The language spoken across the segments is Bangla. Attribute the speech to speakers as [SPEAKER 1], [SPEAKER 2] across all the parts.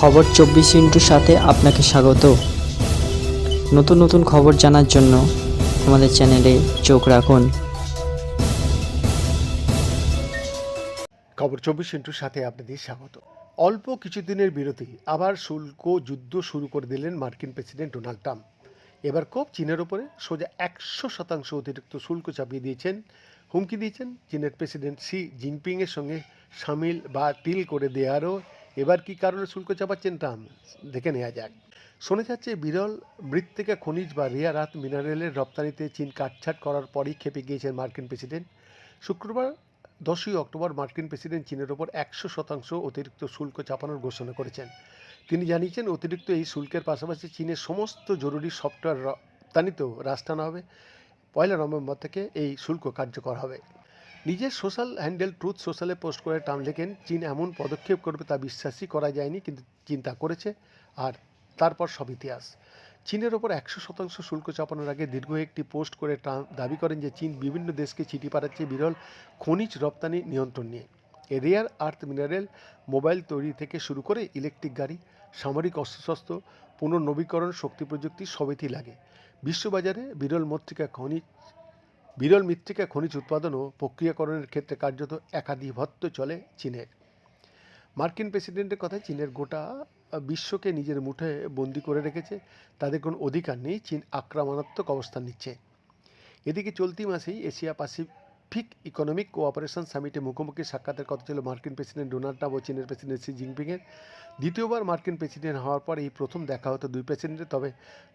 [SPEAKER 1] খবর চব্বিশ ইন্টুর সাথে আপনাকে স্বাগত। নতুন নতুন খবর জানার জন্য আমাদের চ্যানেলে চোখ রাখুন।
[SPEAKER 2] খবর চব্বিশ ইন্টুর সাথে আপনাদের স্বাগত। অল্প কিছুদিনের বিরতি, আবার শুল্ক যুদ্ধ শুরু করে দিলেন মার্কিন প্রেসিডেন্ট ডোনাল্ড ট্রাম্প। এবার কোপ চীনের ওপরে সোজা একশো শতাংশ অতিরিক্ত শুল্ক চাপিয়ে দিয়েছেন, হুমকি দিয়েছেন চীনের প্রেসিডেন্ট শি জিনপিংয়ের সঙ্গে সামিল বা টিল করে দেওয়ারও এবার কি কারণে শুল্ক চাপাচ্ছেন ট্রাম্প দেখে নেওয়া যাক। শোনা যাচ্ছে, বিরল মৃত্তিকা খনিজ বা রেয়ার আর্থ মিনারেলের রপ্তানিতে চীন কাটছাট করার পরই খেপে গিয়েছেন মার্কিন প্রেসিডেন্ট। শুক্রবার দশই অক্টোবর মার্কিন প্রেসিডেন্ট চীনের ওপর একশো শতাংশ অতিরিক্ত শুল্ক চাপানোর ঘোষণা করেছেন। তিনি জানিয়েছেন, অতিরিক্ত এই শুল্কের পাশাপাশি চীনের সমস্ত জরুরি সফটওয়্যার রপ্তানিতেও হ্রাস টানা হবে। পয়লা নভেম্বর থেকে এই শুল্ক কার্যকর হবে। নিজের সোশ্যাল হ্যান্ডেল ট্রুথ সোশ্যালে পোস্ট করে ট্রাম্প লেখেন, চীন এমন পদক্ষেপ করবে তা বিশ্বাসই করা যায়নি, কিন্তু চিন্তা করেছে, আর তারপর সব ইতিহাস। চীনের ওপর একশো শতাংশ শুল্ক চাপানোর আগে দীর্ঘ একটি পোস্ট করে ট্রাম্প দাবি করেন যে চীন বিভিন্ন দেশকে চিঠি পাঠাচ্ছে বিরল খনিজ রপ্তানি নিয়ন্ত্রণ নিয়ে। রেয়ার আর্থ মিনারেল মোবাইল তৈরি থেকে শুরু করে ইলেকট্রিক গাড়ি, সামরিক অস্ত্রশস্ত্র, পুনর্নবীকরণ শক্তি প্রযুক্তি সবেতেই লাগে। বিশ্ববাজারে বিরল মত্রিকা খনিজ বিরল মৃত্তিকা খনিজ উৎপাদন ও প্রক্রিয়াকরণের ক্ষেত্রে কার্যত একাধিপত্য চলে চীনের। মার্কিন প্রেসিডেন্টের কথায় চীনের গোটা বিশ্বকে নিজের মুঠে বন্দি করে রেখেছে। তাদের কোনো অধিকার নেই, চীন আক্রমণাত্মক অবস্থান নিচ্ছে। এদিকে চলতি মাসেই এশিয়া প্যাসিফিক ইকোনমিক কোঅপারেশন সামিটে মুখোমুখি সাক্ষাতের কথা ছিল মার্কিন প্রেসিডেন্ট ডোনাল্ড ট্রাম্প ও চীনের প্রেসিডেন্ট শি জিনপিংয়ের। দ্বিতীয়বার মার্কিন প্রেসিডেন্ট হওয়ার পর এই প্রথম দেখা হতো দুই প্রেসিডেন্টের, তবে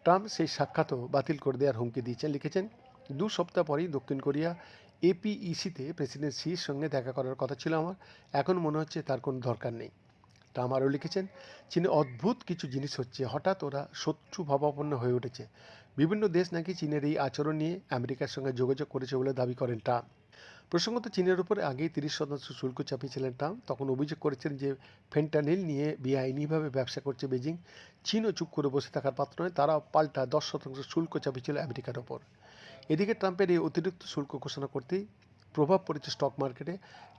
[SPEAKER 2] ট্রাম্প সেই সাক্ষাৎও বাতিল করে দেওয়ার হুমকি দিয়েছেন, লিখেছেন। দু সপ্তাহ পরেই দক্ষিণ কোরিয়া এপিইসিতে প্রেসিডেন্ট সির সঙ্গে দেখা করার কথা ছিল আমার। এখন মনে হচ্ছে তার কোনো দরকার নেই। ট্রাম্প আরও লিখেছেন, চীনে অদ্ভুত কিছু জিনিস হচ্ছে, হঠাৎ ওরা শত্রু ভাবাপন্ন হয়ে উঠেছে। বিভিন্ন দেশ নাকি চীনের এই আচরণ নিয়ে আমেরিকার সঙ্গে যোগাযোগ করেছে বলে দাবি করেন ট্রাম্প। প্রসঙ্গত, চীনের উপরে আগেই তিরিশ শতাংশ শুল্ক চাপিয়েছিলেন ট্রাম্প। তখন অভিযোগ করেছেন যে, ফেন্টানিল নিয়ে বেআইনিভাবে ব্যবসা করছে বেজিং চীনও চুপ করে বসে থাকার পাত্র নয় তারা পাল্টা দশ শতাংশ শুল্ক চাপিয়েছিল আমেরিকার ওপর। এদিকে ট্রাম্পের এই অতিরিক্ত শুল্ক ঘোষণা করতেই প্রভাব পড়েছে স্টক মার্কেটে।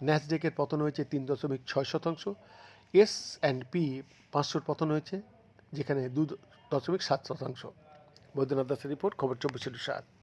[SPEAKER 2] ন্যাসডেকের পতন হয়েছে তিন দশমিক ছয় শতাংশ। এস অ্যান্ড পি পাঁচশোর পতন হয়েছে, যেখানে দু দশমিক সাত শতাংশ। বৈদ্যনাথ দাসের রিপোর্ট, খবর চব্বিশ সাত।